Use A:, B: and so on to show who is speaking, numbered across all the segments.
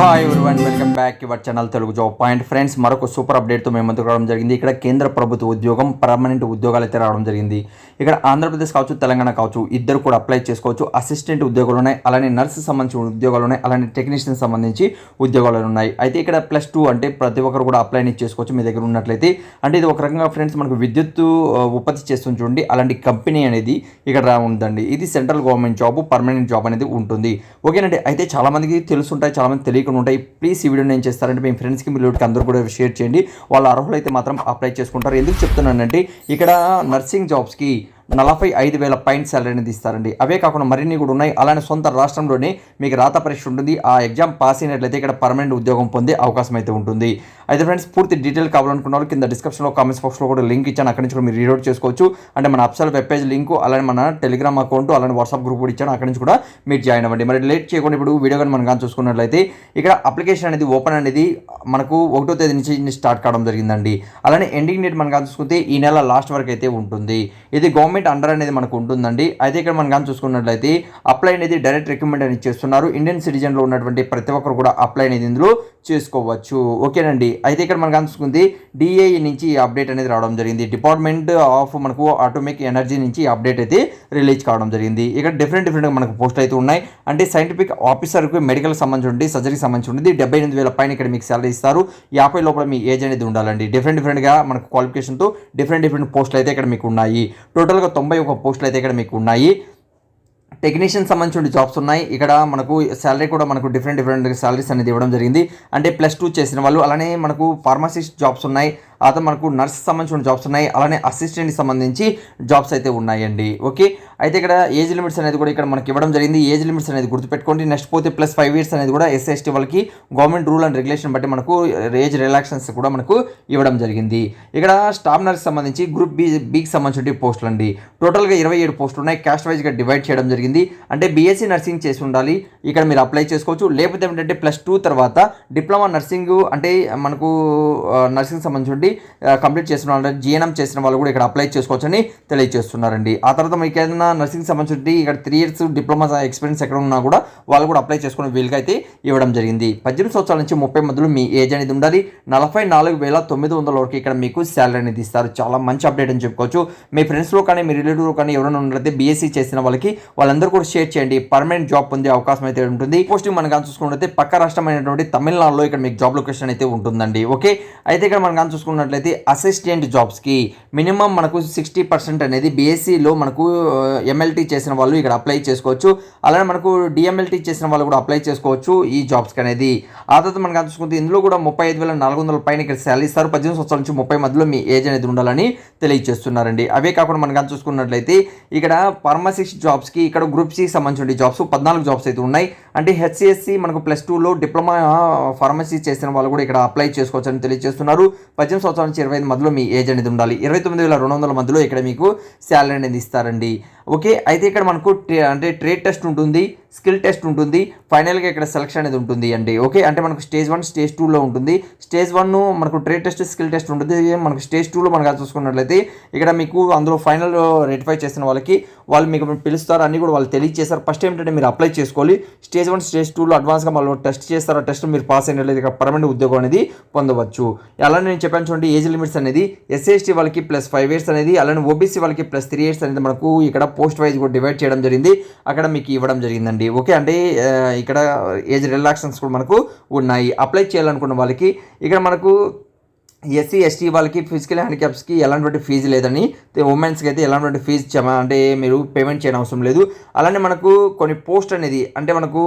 A: Hi everyone welcome back your channel Telugu job point friends మరొక super అప్డేట్తో మేము ముందుకు రావడం జరిగింది. ఇక్కడ కేంద్ర ప్రభుత్వ ఉద్యోగం పర్మనెంట్ ఉద్యోగాలు అయితే రావడం జరిగింది. ఇక్కడ ఆంధ్రప్రదేశ్ కావచ్చు తెలంగాణ కావచ్చు ఇద్దరు కూడా అప్లై చేసుకోవచ్చు. అసిస్టెంట్ ఉద్యోగాలు ఉన్నాయి అలానే నర్సు సంబంధించిన ఉద్యోగాలు ఉన్నాయి అలానే టెక్నీషియన్ సంబంధించి ఉద్యోగాలు ఉన్నాయి. అయితే ఇక్కడ ప్లస్ టూ అంటే ప్రతి ఒక్కరు కూడా అప్లై చేసుకోవచ్చు మీ దగ్గర ఉన్నట్లయితే. అంటే ఇది ఒక రకంగా ఫ్రెండ్స్ మనకు విద్యుత్ ఉత్పత్తి చేస్తుంది చూడండి. అలాంటి కంపెనీ అనేది ఇక్కడ ఉందండి ఇది central government job permanent job అనేది ఉంటుంది. ఓకేనండి అయితే చాలా మందికి తెలుసుంటాయి చాలా మంది తెలియకుండా ఉంటాయి ప్లీజ్ ఈ వీడియోని ఏం చేస్తారంటే మీ ఫ్రెండ్స్కి మీ లోటుకి అందరూ కూడా షేర్ చేయండి. వాళ్ళ అర్హులైతే మాత్రం అప్లై చేసుకుంటారు. ఎందుకు చెప్తున్నానంటే ఇక్కడ నర్సింగ్ జాబ్స్కి నలభై ఐదు వేల పైన శాలరీ అనేది ఇస్తారండి అవే కాకుండా మరిన్ని కూడా ఉన్నాయి. అలానే సొంత రాష్ట్రంలోనే మీకు రాత పరీక్ష ఉంటుంది. ఆ ఎగ్జామ్ పాస్ అయినట్లయితే ఇక్కడ పర్మనెంట్ ఉద్యోగం పొందే అవకాశం అయితే ఉంటుంది. అయితే ఫ్రెండ్స్ పూర్తి డీటెయిల్ కావాలనుకున్నారు కింద డిస్క్రిప్షన్లో కామెంట్స్ బాక్స్లో కూడా లింక్ ఇచ్చాను. అక్కడి నుంచి కూడా మీరు రీడౌట్ చేసుకోవచ్చు. అంటే మన అప్సల్ వెబ్ పేజ్ లింక్ అలానే మన టెలిగ్రామ్ అకౌంట్ అలానే వాట్సాప్ గ్రూప్ కూడా ఇచ్చాను. అక్కడి నుంచి కూడా మీరు జాయిన్ అవ్వండి. మరి లేట్ చేయకుండా ఇప్పుడు వీడియో కానీ మనం కానీ చూసుకున్నట్లయితే ఇక్కడ అప్లికేషన్ అనేది ఓపెన్ అనేది మనకు ఒకటో తేదీ నుంచి స్టార్ట్ కావడం జరిగిందండి. అలానే ఎండింగ్ డేట్ మనం కానీ చూసుకుంటే ఈ నెల లాస్ట్ వరకు అయితే ఉంటుంది. ఇది గవర్నమెంట్ అండర్ అనేది మనకు ఉంటుందండి. అయితే ఇక్కడ మనం కానీ చూసుకున్నట్లయితే అప్లై అనేది డైరెక్ట్ రికమెండ్ అనేది చేస్తున్నారు. ఇండియన్ సిటిజన్లో ఉన్నటువంటి ప్రతి ఒక్కరు కూడా అప్లై అనేది ఇందులో చేసుకోవచ్చు. ఓకేనండి. అయితే ఇక్కడ మనం కానీ చూసుకుంది డిఏఈ నుంచి అప్డేట్ అనేది రావడం జరిగింది. డిపార్ట్మెంట్ ఆఫ్ మనకు ఆటోమిక్ ఎనర్జీ నుంచి అప్డేట్ అయితే రిలీజ్ కావడం జరిగింది. ఇక్కడ డిఫరెంట్ డిఫరెంట్ మనకు పోస్ట్ అయితే ఉన్నాయి. అంటే సైంటిఫిక్ ఆఫీసర్కి మెడికల్ సంబంధించి ఉండి సర్జరీకి సంబంధించి ఉంటుంది డెబ్బై ఎనిమిది వేల పైన ఇక్కడ మీకు శాలరీ ఇస్తారు. యాభై లోపల మీ ఏజ్ అనేది ఉండాలండి. డిఫరెంట్ డిఫరెంట్గా మనకు క్వాలిఫికేషన్తో డిఫరెంట్ డిఫరెంట్ పోస్టులు అయితే ఇక్కడ మీకు ఉన్నాయి. టోటల్గా తొంభై ఒక పోస్టులు అయితే ఇక్కడ మీకు ఉన్నాయి. టెక్నీషియన్ సంబంధించిన జాబ్స్ ఉన్నాయి. ఇక్కడ మనకు శాలరీ కూడా మనకు డిఫరెంట్ డిఫరెంట్ శాలరీస్ అనేది ఇవ్వడం జరిగింది. అంటే ప్లస్ టూ చేసిన వాళ్ళు అలానే మనకు ఫార్మసిస్ట్ జాబ్స్ ఉన్నాయి. ఆ తర్వాత మనకు నర్స్ సంబంధించిన జాబ్స్ ఉన్నాయి. అలానే అసిస్టెంట్కి సంబంధించి జాబ్స్ అయితే ఉన్నాయండి. ఓకే అయితే ఇక్కడ ఏజ్ లిమిట్స్ అనేది కూడా ఇక్కడ మనకి ఇవ్వడం జరిగింది. ఏజ్ లిమిట్స్ అనేది గుర్తుపెట్టుకోండి. నెక్స్ట్ పోతే ప్లస్ ఫైవ్ ఇయర్స్ అనేది కూడా ఎస్సీ ఎస్టీ వాళ్ళకి గవర్నమెంట్ రూల్ అండ్ రెగ్యులేషన్ బట్టి మనకు ఏజ్ రిలాక్షన్స్ కూడా మనకు ఇవ్వడం జరిగింది. ఇక్కడ స్టాఫ్ నర్స్ సంబంధించి గ్రూప్ బి బీకి సంబంధించిన పోస్టులు అండి. టోటల్గా ఇరవై ఏడు పోస్టులు ఉన్నాయి. క్యాస్ట్ వైజ్గా డివైడ్ చేయడం జరిగింది. అంటే బీఎస్సీ నర్సింగ్ చేసి ఉండాలి. ఇక్కడ మీరు అప్లై చేసుకోవచ్చు. లేకపోతే ఏంటంటే ప్లస్ టూ తర్వాత డిప్లొమా నర్సింగ్ అంటే మనకు నర్సింగ్ సంబంధించి కంప్లీట్ చేసిన వాళ్ళు జీఎన్ఎం చేసిన వాళ్ళు కూడా ఇక్కడ అప్లై చేసుకోవచ్చని తెలియజేస్తున్నారండి. ఆ తర్వాత మీకు ఏదైనా నర్సింగ్ సంబంధించి ఇక్కడ త్రీ ఇయర్స్ డిప్లొమా ఎక్స్పీరియన్స్ ఎక్కడ ఉన్నా కూడా వాళ్ళు కూడా అప్లై చేసుకునే వీలుగా అయితే ఇవ్వడం జరిగింది. పద్దెనిమిది సంవత్సరాల నుంచి ముప్పై మధ్యలో మీ ఏజ్ అనేది ఉండాలి. నలభై నాలుగు వేల తొమ్మిది వందల వరకు ఇక్కడ మీకు శాలరీ అనేది ఇస్తారు. చాలా మంచి అప్డేట్ అని చెప్పుకోవచ్చు. మీ ఫ్రెండ్స్లో కానీ మీ రిలేటివ్లో కానీ ఎవరైనా ఉన్నట్లయితే బీఎస్సీ చేసిన వాళ్ళకి వాళ్ళందరూ కూడా షేర్ చేయండి. పర్మనెంట్ జాబ్ పొందే అవకాశం అయితే ఉంటుంది. పోస్టింగ్ మనం కానీ చూసుకున్నట్లయితే పక్క రాష్ట్రమైనటువంటి తమిళనాడులో ఇక్కడ మీకు జాబ్ లొకేషన్ అయితే ఉంటుందండి. ఓకే అయితే ఇక్కడ మనం కానీ చూసుకున్నట్లయితే అసిస్టెంట్ జాబ్స్కి మినిమం మనకు సిక్స్టీ పర్సెంట్ అనేది బీఎస్సీలో మనకు uh, ఎంఎల్టీ చేసిన వాళ్ళు ఇక్కడ అప్లై చేసుకోవచ్చు. అలానే మనకు డిఎంఎల్టీ చేసిన వాళ్ళు కూడా అప్లై చేసుకోవచ్చు ఈ జాబ్స్కి అనేది. ఆ తర్వాత మనకు చూసుకుంటే ఇందులో కూడా ముప్పై ఐదు వేల నాలుగు వందల పైన ఇక్కడ శాలరీ ఇస్తారు. పద్దెనిమిది సంవత్సరాల నుంచి ముప్పై మధ్యలో మీ ఏజ్ అనేది ఉండాలని తెలియజేస్తున్నారండి. అవే కాకుండా మనం కానీ చూసుకున్నట్లయితే ఇక్కడ ఫార్మసిస్ట్ జాబ్స్కి ఇక్కడ గ్రూప్ సికి సంబంధించిన జాబ్స్ పద్నాలుగు జాబ్స్ అయితే ఉన్నాయి. అంటే హెచ్సిఎస్సి మనకు ప్లస్ టూలో డిప్లొమా uh, ఫార్మసీ చేసిన వాళ్ళు కూడా ఇక్కడ అప్లై చేసుకోవచ్చు అని తెలియజేస్తున్నారు. పద్దెనిమిది సంవత్సరాల నుంచి ఇరవై ఐదు మధ్యలో మీ ఏజ్ అనేది ఉండాలి. ఇరవై తొమ్మిది వేల రెండు వందల మధ్యలో ఇక్కడ మీకు శాలరీ అనేది ఇస్తారండి. ఓకే అయితే ఇక్కడ మనకు ట్రే- అంటే ట్రేడ్ టెస్ట్ ఉంటుంది స్కిల్ టెస్ట్ ఉంటుంది ఫైనల్గా ఇక్కడ సెలక్షన్ అనేది ఉంటుంది అండి ఓకే? అంటే మనకు స్టేజ్ వన్ స్టేజ్ టూలో ఉంటుంది. స్టేజ్ వన్ మనకు ట్రేడ్ టెస్ట్ స్కిల్ టెస్ట్ ఉంటుంది. మనకు స్టేజ్ టూలో మనకు చూసుకున్నట్లయితే ఇక్కడ మీకు అందులో ఫైనల్ రెటిఫై చేసిన వాళ్ళకి వాళ్ళు మీకు పిలుస్తారు అన్ని కూడా వాళ్ళు తెలియజేస్తారు. ఫస్ట్ ఏంటంటే మీరు అప్లై చేసుకోవాలి. స్టేజ్ వన్ స్టేజ్ టూలో అడ్వాన్స్గా వాళ్ళు టెస్ట్ చేస్తారు. ఆ టెస్ట్ మీరు పాస్ అయినట్లయితే ఇక్కడ పర్మనెంట్ ఉద్యోగం అనేది పొందవచ్చు. అలానే నేను చెప్పాను చూడండి ఏజ్ లిమిట్స్ అనేది ఎస్సీ ఎస్టీ వాళ్ళకి ప్లస్ ఫైవ్ ఇయర్స్ అనేది అలానే ఓబీసీ వాళ్ళకి ప్లస్ త్రీ ఇయర్స్ అనేది మనకు ఇక్కడ పోస్ట్ వైజ్ కూడా డివైడ్ చేయడం జరిగింది. అక్కడ మీకు ఇవ్వడం జరిగిందండి. ఓకే అండి? ఇక్కడ ఏజ్ రిలాక్షన్స్ కూడా మనకు ఉన్నాయి. అప్లై చేయాలనుకున్న వాళ్ళకి ఇక్కడ మనకు ఎస్సీ ఎస్టీ వాళ్ళకి ఫిజికల్ హ్యాండిక్యాప్స్కి ఎలాంటి ఫీజు లేదని ఉమెన్స్కి అయితే ఎలాంటి ఫీజు ఇచ్చామా? అంటే మీరు పేమెంట్ చేయని అవసరం లేదు. అలానే మనకు కొన్ని పోస్ట్ అనేది అంటే మనకు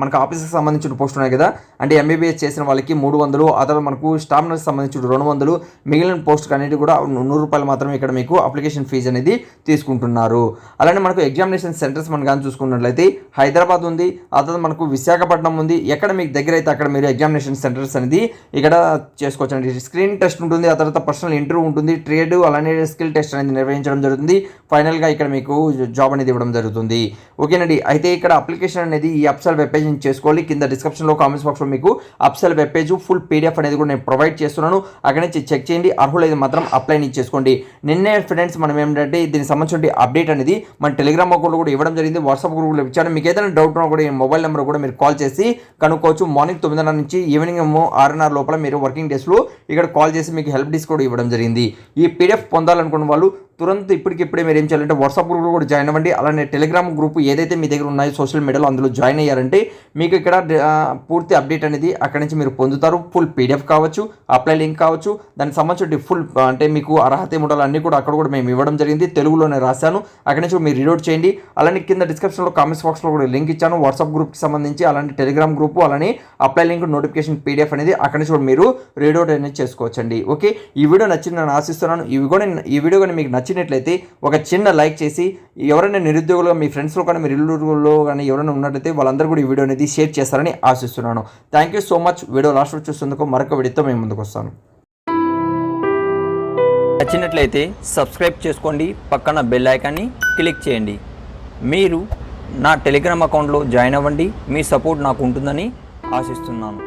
A: మనకు ఆఫీస్కి సంబంధించిన పోస్ట్ ఉన్నాయి కదా? అంటే ఎంబీబీఎస్ చేసిన వాళ్ళకి మూడు వందలు ఆ తర్వాత మనకు స్టాఫ్ సంబంధించిన రెండు వందలు మిగిలిన పోస్ట్ అనేది కూడా నూరు రూపాయలు మాత్రమే ఇక్కడ మీకు అప్లికేషన్ ఫీజు అనేది తీసుకుంటున్నారు. అలానే మనకు ఎగ్జామినేషన్ సెంటర్స్ మనం కానీ చూసుకున్నట్లయితే హైదరాబాద్ ఉంది ఆ తర్వాత మనకు విశాఖపట్నం ఉంది ఎక్కడ మీకు దగ్గర అయితే అక్కడ మీరు ఎగ్జామినేషన్ సెంటర్స్ అనేది ఇక్కడ చేసుకోవచ్చు చేసుకోవచ్చండి స్క్రీన్ టెస్ట్ ఉంటుంది ఆ తర్వాత పర్సనల్ ఇంటర్వ్యూ ఉంటుంది ట్రేడ్ అలానే స్కిల్ టెస్ట్ అనేది నిర్వహించడం జరుగుతుంది. ఫైనల్గా ఇక్కడ మీకు జాబ్ అనేది ఇవ్వడం జరుగుతుంది. ఓకేనండి అయితే ఇక్కడ అప్లికేషన్ అనేది ఈ అప్సెల్ వెబ్ పేజ్ చేసుకోవాలి. కింద డిస్క్రిప్షన్లో కామెంట్స్ బాక్స్లో మీకు అప్సెల్ వెబ్ పేజ్ ఫుల్ పీడిఎఫ్ అనేది కూడా నేను ప్రొవైడ్ చేస్తున్నాను. అక్కడ నుంచి చెక్ చేయండి అర్హులైతే మాత్రం అప్లై నుంచి చేసుకోండి. నిన్నే ఫ్రెండ్స్ మనం ఏంటంటే దీనికి సంబంధించిన అప్డేట్ అనేది మన టెలిగ్రామ్ అకౌంట్లో కూడా ఇవ్వడం జరిగింది. వాట్సాప్ గ్రూప్లో ఇచ్చాను. మీకు ఏదైనా డౌట్ ఉన్నా కూడా మొబైల్ నెంబర్ కూడా మీరు కాల్ చేసి కనుక్కోవచ్చు. మార్నింగ్ తొమ్మిదిన్నర నుంచి ఈవినింగ్ ఏమో ఆరున్నర లోపల మీరు వర్కింగ్ డేస్లో ఇక్కడ కాల్ చేసి మీకు హెల్ప్ డిస్క్ కూడా ఇవ్వడం జరిగింది. ఈ పీడిఎఫ్ పొందాలనుకున్న వాళ్ళు తురంత ఇప్పటికిప్పుడే మీరు ఏం చేయాలంటే వాట్సాప్ గ్రూప్లో కూడా జాయిన్ అవ్వండి. అలానే టెలిగ్రామ్ గ్రూప్ ఏదైతే మీ దగ్గర ఉన్నాయో సోషల్ మీడియాలో అందులో జాయిన్ అయ్యారంటే మీకు ఇక్కడ పూర్తి అప్డేట్ అనేది అక్కడి నుంచి మీరు పొందుతారు. ఫుల్ పీడిఎఫ్ కావచ్చు అప్లై లింక్ కావచ్చు. దానికి సంబంధించిన ఫుల్ అంటే మీకు అర్హత ఏముండాలి అన్నీ కూడా అక్కడ కూడా మేము ఇవ్వడం జరిగింది. తెలుగులోనే రాశాను. అక్కడ నుంచి మీరు రీడౌట్ చేయండి. అలానే కింద డిస్క్రిప్షన్లో కామెంట్స్ బాక్స్లో కూడా లింక్ ఇచ్చాను. వాట్సాప్ గ్రూప్కి సంబంధించి అలాంటి టెలిగ్రామ్ గ్రూప్ అలానే అప్లై లింక్ నోటిఫికేషన్ పీడిఎఫ్ అనేది అక్కడ నుంచి కూడా మీరు రీడౌట్ అనేది చేసుకోవచ్చండి. ఓకే ఈ వీడియో నచ్చింది నేను ఆశిస్తున్నాను. ఈ వీడియో ఈ వీడియో కానీ మీకు నచ్చినట్లయితే ఒక చిన్న లైక్ చేసి ఎవరైనా నిరుద్యోగులుగా మీ ఫ్రెండ్స్లో కానీ మీ రిలేటివ్లో కానీ ఎవరైనా ఉన్నట్లయితే వాళ్ళందరూ కూడా ఈ వీడియో అనేది షేర్ చేస్తారని ఆశిస్తున్నాను. Thank you so much video last చూస్తుందుకు మరొక వీడియోతో మేము ముందుకు వస్తాను. నచ్చినట్లయితే సబ్స్క్రైబ్ చేసుకోండి. పక్కన బెల్ ఐకాన్ని క్లిక్ చేయండి. మీరు నా టెలిగ్రామ్ అకౌంట్లో జాయిన్ అవ్వండి. మీ సపోర్ట్ నాకు ఉంటుందని ఆశిస్తున్నాను.